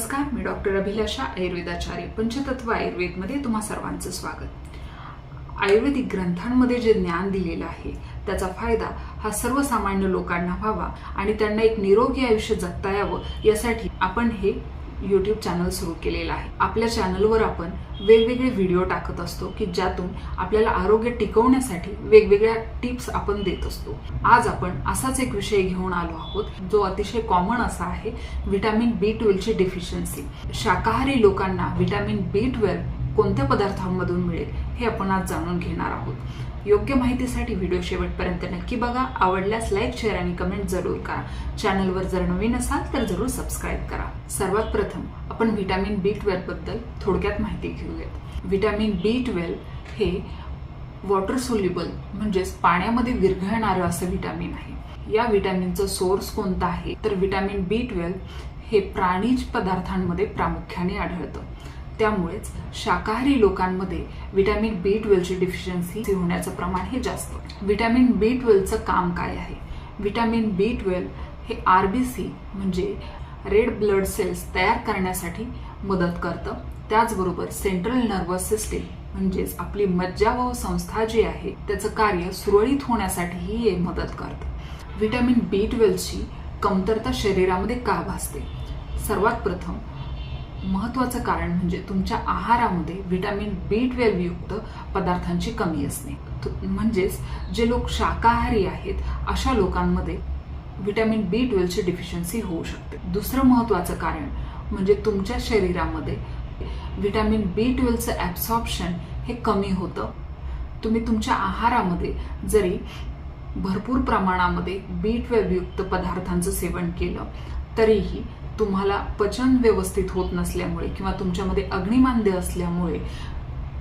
नमस्कार मी डॉक्टर अभिलाषा आयुर्वेदाचार्य पंचतत्व आयुर्वेदमध्ये तुम्हा सर्वांचं स्वागत. आयुर्वेदिक ग्रंथांमध्ये जे ज्ञान दिलेलं आहे त्याचा फायदा हा सर्वसामान्य लोकांना व्हावा आणि त्यांना एक निरोगी आयुष्य जगता यावं यासाठी आपण हे यूट्यूब चॅनल सुरू केलेलं आहे. आपल्या चॅनलवर आपण वेगवेगळे व्हिडिओ टाकत असतो की ज्यातून आपल्याला आरोग्य टिकवण्यासाठी वेगवेगळ्या टिप्स आपण देत असतो. आज आपण असाच एक विषय घेऊन आलो आहोत जो अतिशय कॉमन असा आहे व्हिटॅमिन बी ट्वेल्वची डिफिशियन्सी शाकाहारी लोकांना व्हिटॅमिन बी ट्वेल्व कोणत्या पदार्थांमधून मिळेल हे आपण आज जाणून घेणार आहोत. योग्य माहितीसाठी व्हिडिओ शेवटपर्यंत नक्की बघा. आवडल्यास लाईक शेअर आणि कमेंट जरूर करा. चॅनलवर जर नवीन असाल तर जरूर सबस्क्राईब करा. सर्वात प्रथम आपण व्हिटॅमिन बी ट्वेल्वबद्दल थोडक्यात माहिती घेऊयात. व्हिटॅमिन बी ट्वेल्व हे वॉटर सोल्युबल म्हणजेच पाण्यामध्ये विरघळणारं असं व्हिटॅमिन आहे. या व्हिटॅमिनचं सोर्स कोणता आहे? तर व्हिटॅमिन बी ट्वेल्व हे प्राणीज पदार्थांमध्ये प्रामुख्याने आढळतं. त्यामुळेच शाकाहारी लोकांमध्ये विटॅमिन बी ट्वेल्वची डिफिशियन्सी होण्याचं प्रमाण हे जास्त विटॅमिन बी ट्वेल्वचं काम काय आहे? विटॅमिन बी ट्वेल्व हे आर बी सी म्हणजे रेड ब्लड सेल्स तयार करण्यासाठी मदत करतं. त्याचबरोबर सेंट्रल नर्वस सिस्टीम म्हणजेच आपली मज्जाव संस्था जी आहे त्याचं कार्य सुरळीत होण्यासाठीही हे मदत करतं. विटॅमिन बी ट्वेल्वची कमतरता शरीरामध्ये का भासते? सर्वात प्रथम महत्वाचं कारण म्हणजे तुमच्या आहारामध्ये विटॅमिन बी ट्वेल्व युक्त पदार्थांची कमी असणे. म्हणजेच जे लोक शाकाहारी आहेत अशा लोकांमध्ये विटॅमिन बी ट्वेल्वची डिफिशियन्सी होऊ शकते. दुसरं महत्वाचं कारण म्हणजे तुमच्या शरीरामध्ये विटॅमिन बी ट्वेल्वचं ॲब्सॉप्शन हे कमी होतं. तुम्ही तुमच्या आहारामध्ये जरी भरपूर प्रमाणामध्ये बी ट्वेल्वयुक्त पदार्थांचं सेवन केलं तरीही तुम्हाला पचन व्यवस्थित होत नसल्यामुळे किंवा तुमच्यामध्ये अग्निमांद्य असल्यामुळे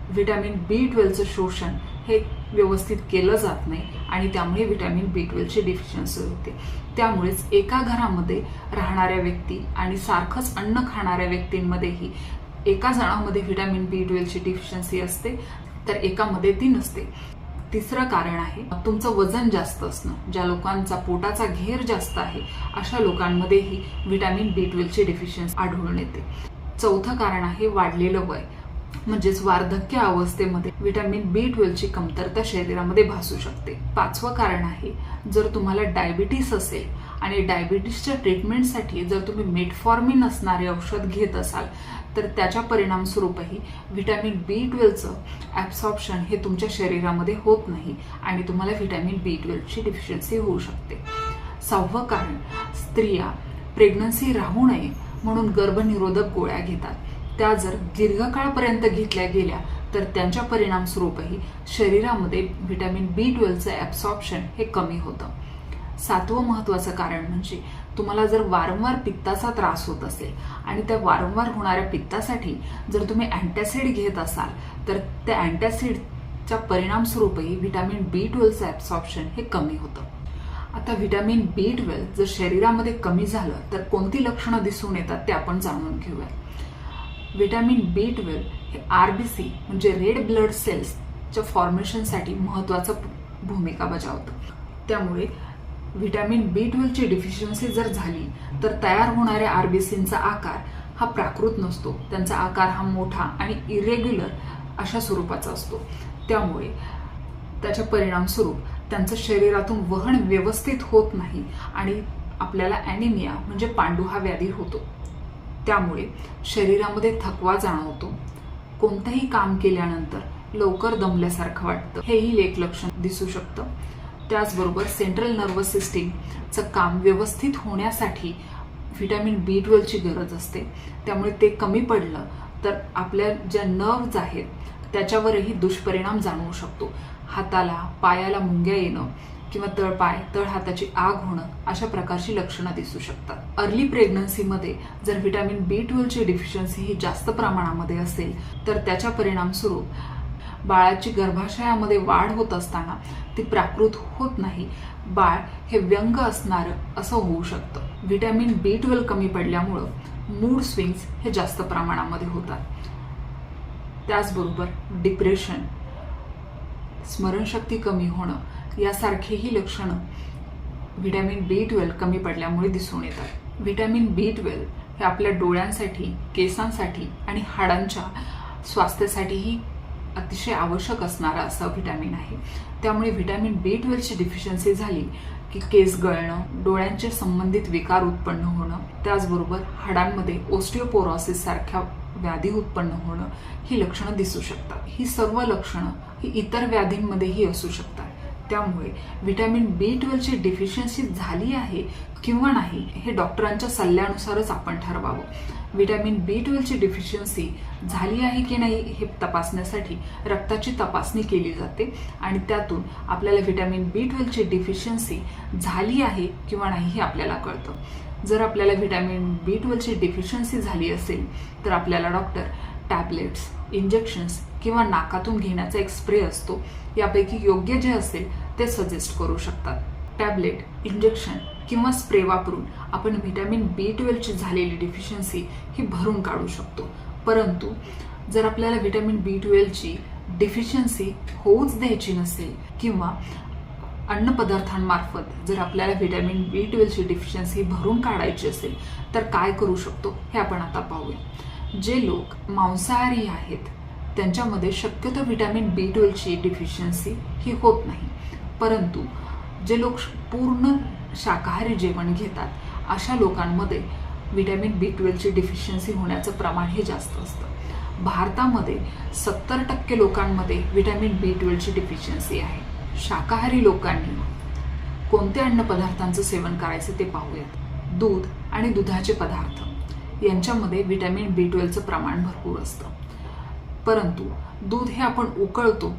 व्हिटॅमिन बी ट्वेल्वचं शोषण हे व्यवस्थित केलं जात नाही आणि त्यामुळे व्हिटॅमिन बी ट्वेल्वची डिफिशियन्सी होते. त्यामुळेच एका घरामध्ये राहणाऱ्या व्यक्ती आणि सारखंच अन्न खाणाऱ्या व्यक्तींमध्येही एका जणामध्ये व्हिटॅमिन बी ट्वेल्वची डिफिशियन्सी असते तर एकामध्ये ती नसते. तिसरं कारण आहे तुमचं वजन जास्त असणं ज्या लोकांचा पोटाचा घेर जास्त आहे अशा लोकांमध्येही व्हिटॅमिन बी ट्वेल्वची डिफिशियन्सी आढळून येते. चौथं कारण आहे वाढलेलं वय म्हणजेच वार्धक्य अवस्थेमध्ये व्हिटॅमिन बी ट्वेल्वची कमतरता शरीरामध्ये भासू शकते. पाचवं कारण आहे जर तुम्हाला डायबिटीस असेल आणि डायबिटीसच्या ट्रीटमेंटसाठी जर तुम्ही मेटफॉर्मिन असणारे औषध घेत असाल तर त्याच्या परिणामस्वरूपही व्हिटॅमिन बी ट्वेल्वचं ॲब्सॉर्प्शन हे तुमच्या शरीरामध्ये होत नाही आणि तुम्हाला व्हिटॅमिन बी ट्वेल्वची डिफिशियन्सी होऊ शकते. सहावं कारण स्त्रिया प्रेग्नन्सी राहू नये म्हणून गर्भनिरोधक गोळ्या घेतात. त्या जर दीर्घकाळपर्यंत घेतल्या गेल्या तर त्यांच्या परिणामस्वरूपही शरीरामध्ये व्हिटॅमिन बी ट्वेल्वचं ॲब्सॉर्प्शन हे कमी होतं. सातवं महत्त्वाचं कारण म्हणजे तुम्हाला जर वारंवार पित्ताचा त्रास होत असेल आणि त्या वारंवार होणाऱ्या पित्तासाठी जर तुम्ही अँटॅसिड घेत असाल तर त्या अँटॅसिडच्या परिणामस्वरूपही व्हिटॅमिन बी ट्वेल्वचं ॲब्सॉर्प्शन हे कमी होतं. आता व्हिटॅमिन बी ट्वेल्व जर शरीरामध्ये कमी झालं तर कोणती लक्षणं दिसून येतात ते आपण जाणून घेऊया. व्हिटॅमिन बी ट्वेल्व हे आर बी सी म्हणजे रेड ब्लड सेल्सच्या फॉर्मेशनसाठी महत्त्वाचं भूमिका बजावतं. त्यामुळे व्हिटॅमिन बी ट्वेल्वची डिफिशियन्सी जर झाली तर तयार होणाऱ्या आरबीसींचा आकार हा प्राकृत नसतो. त्यांचा आकार हा मोठा आणि इरेग्युलर अशा स्वरूपाचा असतो. त्यामुळे त्याच्या परिणामस्वरूप त्यांचं शरीरातून वहन व्यवस्थित होत नाही आणि आपल्याला ॲनिमिया म्हणजे पांडू हा व्याधी होतो. त्यामुळे शरीरामध्ये थकवा जाणवतो. कोणतंही काम केल्यानंतर लवकर दमल्यासारखं वाटतं. हेही एक लक्षण दिसू शकतं. त्याचबरोबर सेंट्रल नर्वस सिस्टीमचं काम व्यवस्थित होण्यासाठी व्हिटॅमिन बी ट्वेल्वची गरज असते. त्यामुळे ते कमी पडलं तर आपल्या ज्या नर्व्ज आहेत त्याच्यावरही दुष्परिणाम जाणवू शकतो. हाताला पायाला मुंग्या येणं किंवा तळपाय तळ हाताची आग होणं अशा प्रकारची लक्षणं दिसू शकतात. अर्ली प्रेग्नन्सीमध्ये जर व्हिटॅमिन बी ट्वेल्वची डिफिशियन्सी ही जास्त प्रमाणामध्ये असेल तर त्याच्या परिणामस्वरूप बाळाची गर्भाशयामध्ये वाढ होत असताना ती प्राकृत होत नाही. बाळ हे व्यंग असणारं असं होऊ शकतं. व्हिटॅमिन बी ट्वेल्व कमी पडल्यामुळं मूड स्विंग्स हे जास्त प्रमाणामध्ये होतात. त्याचबरोबर डिप्रेशन स्मरणशक्ती कमी होणं यासारखेही लक्षणं व्हिटॅमिन बी ट्वेल्व कमी पडल्यामुळे दिसून येतात. व्हिटॅमिन बी ट्वेल्व हे आपल्या डोळ्यांसाठी केसांसाठी आणि हाडांच्या स्वास्थ्यासाठीही अतिशय आवश्यक असणारा असा व्हिटॅमिन आहे. त्यामुळे व्हिटॅमिन बी ट्वेल्वची डिफिशियन्सी झाली की केस गळणं डोळ्यांचे संबंधित विकार उत्पन्न होणं त्याचबरोबर हाडांमध्ये ओस्टिओपोरॉसिस सारख्या व्याधी उत्पन्न होणं ही लक्षणं दिसू शकतात. ही सर्व लक्षणं ही इतर व्याधींमध्येही असू शकतात. त्यामुळे व्हिटॅमिन बी ट्वेल्वची डिफिशियन्सी झाली आहे किंवा नाही हे डॉक्टरांच्या सल्ल्यानुसारच आपण ठरवावं. व्हिटॅमिन बी ट्वेल्वची डिफिशियन्सी झाली आहे की नाही हे तपासण्यासाठी रक्ताची तपासणी केली जाते आणि त्यातून आपल्याला व्हिटॅमिन बी ट्वेल्वची डिफिशियन्सी झाली आहे किंवा नाही हे आपल्याला कळतं. जर आपल्याला व्हिटॅमिन बी ट्वेल्वची डिफिशियन्सी झाली असेल तर आपल्याला डॉक्टर टॅबलेट्स इंजेक्शन्स किंवा नाकातून घेण्याचा एक स्प्रे असतो. यापैकी योग्य जे असेल ते सजेस्ट करू शकतात. टॅबलेट इंजेक्शन किंवा स्प्रे वापरून आपण व्हिटॅमिन बी ट्वेल्वची झालेली डिफिशियन्सी ही भरून काढू शकतो. परंतु जर आपल्याला व्हिटॅमिन बी ट्वेल्वची डिफिशियन्सी होऊच द्यायची नसेल किंवा अन्नपदार्थांमार्फत जर आपल्याला व्हिटॅमिन बी ट्वेल्वची डिफिशियन्सी भरून काढायची असेल तर काय करू शकतो हे आपण आता पाहूया. जे लोक मांसाहारी आहेत त्यांच्यामध्ये शक्यतो व्हिटॅमिन बी ट्वेल्वची डिफिशियन्सी ही होत नाही. परंतु जे लोक पूर्ण शाकाहारी जेवण घेतात. अशा लोकांमध्ये व्हिटॅमिन बी ट्वेल्वची डिफिशियन्सी होण्याचं प्रमाण हे जास्त असतं. भारतामध्ये सत्तर टक्के लोकांमध्ये व्हिटॅमिन बी ट्वेल्वची डिफिशियन्सी आहे. शाकाहारी लोकांनी कोणत्या अन्नपदार्थांचं सेवन करायचं ते पाहूयात. दूध आणि दुधाचे पदार्थ. यांच्यामध्ये व्हिटॅमिन बी ट्वेल्वचं प्रमाण भरपूर असतं. परंतु दूध हे आपण उकळतो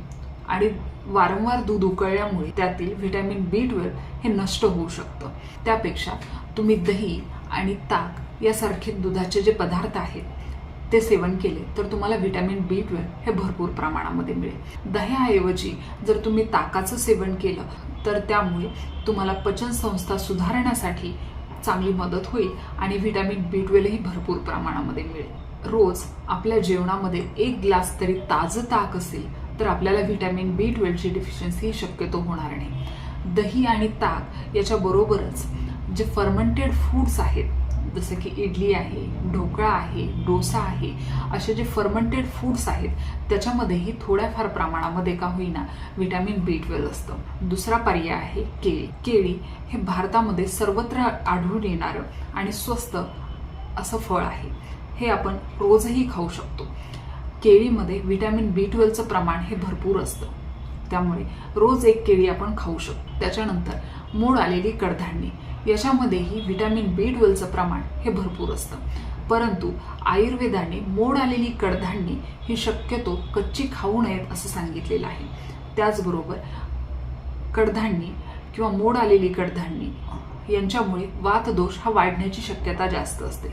आणि वारंवार दूध उकळल्यामुळे त्यातील व्हिटॅमिन बी ट्वेल्व हे नष्ट होऊ शकतं. त्यापेक्षा तुम्ही दही आणि ताक यासारखे दुधाचे जे पदार्थ आहेत ते सेवन केले तर तुम्हाला व्हिटॅमिन बी ट्वेल्व हे भरपूर प्रमाणामध्ये मिळेल. दह्याऐवजी जर तुम्ही ताकाचं सेवन केलं तर त्यामुळे तुम्हाला पचनसंस्था सुधारण्यासाठी चांगली मदत होईल आणि व्हिटॅमिन बी ट्वेल्वही भरपूर प्रमाणामध्ये मिळेल. रोज आपल्या जेवणामध्ये एक ग्लास तरी ताजं ताक असेल तर आपल्याला व्हिटॅमिन बी ट्वेल्वची डिफिशियन्सी शक्यतो होणार नाही. दही आणि ताक याच्याबरोबरच जे फर्मंटेड फूड्स आहेत जसं की इडली आहे ढोकळा आहे डोसा आहे असे जे फर्मंटेड फूड्स आहेत त्याच्यामध्येही थोड्याफार प्रमाणामध्ये का होईना व्हिटॅमिन बी ट्वेल्व असतं. दुसरा पर्याय आहे केळी केळी. हे भारतामध्ये सर्वत्र आढळून येणारं आणि स्वस्त असं फळ आहे. हे आपण रोजही खाऊ शकतो. केळीमध्ये व्हिटॅमिन बी ट्वेल्वचं प्रमाण हे भरपूर असतं. त्यामुळे रोज एक केळी आपण खाऊ शकतो. त्याच्यानंतर मूळ आलेली कडधान्ये. याच्यामध्येही व्हिटॅमिन बी ट्वेल्वचं प्रमाण हे भरपूर असतं. परंतु आयुर्वेदाने मोड आलेली कडधान्ये ही शक्यतो कच्ची खाऊ नयेत असं सांगितलेलं आहे. त्याचबरोबर कडधान्ये किंवा मोड आलेली कडधान्ये यांच्यामुळे वातदोष हा वाढण्याची शक्यता जास्त असते.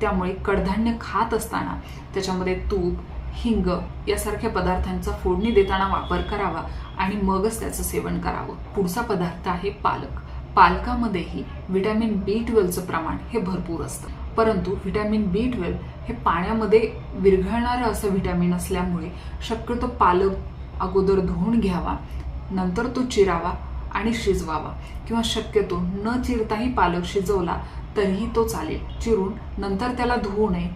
त्यामुळे कडधान्य खात असताना त्याच्यामध्ये तूप हिंग यासारख्या पदार्थांचा फोडणी देताना वापर करावा आणि मगच त्याचं सेवन करावं. पुढचा पदार्थ आहे पालक. पालकामध्येही व्हिटॅमिन बी ट्वेल्वचं प्रमाण हे भरपूर असतं. परंतु व्हिटॅमिन बी ट्वेल्व हे पाण्यामध्ये विरघळणारं असं व्हिटॅमिन असल्यामुळे शक्यतो पालक अगोदर धुवून घ्यावा नंतर तो चिरावा आणि शिजवावा. किंवा शक्यतो न चिरताही पालक शिजवला तरीही तो चालेल. चिरून नंतर त्याला धुवू नये.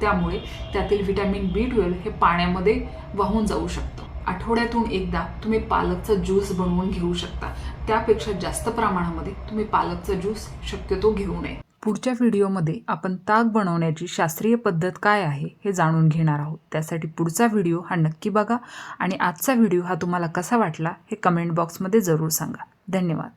त्यामुळे त्यातील व्हिटॅमिन बी ट्वेल्व हे पाण्यामध्ये वाहून जाऊ शकतं. आठवड्यातून एकदा तुम्ही पालकचा ज्यूस बनवून घेऊ शकता. त्यापेक्षा जास्त प्रमाणामध्ये तुम्ही पालकचा ज्यूस शक्यतो घेऊ नये. पुढच्या व्हिडिओमध्ये आपण ताक बनवण्याची शास्त्रीय पद्धत काय आहे हे जाणून घेणार आहोत. त्यासाठी पुढचा व्हिडिओ हा नक्की बघा आणि आजचा व्हिडिओ हा तुम्हाला कसा वाटला हे कमेंट बॉक्समध्ये जरूर सांगा. धन्यवाद.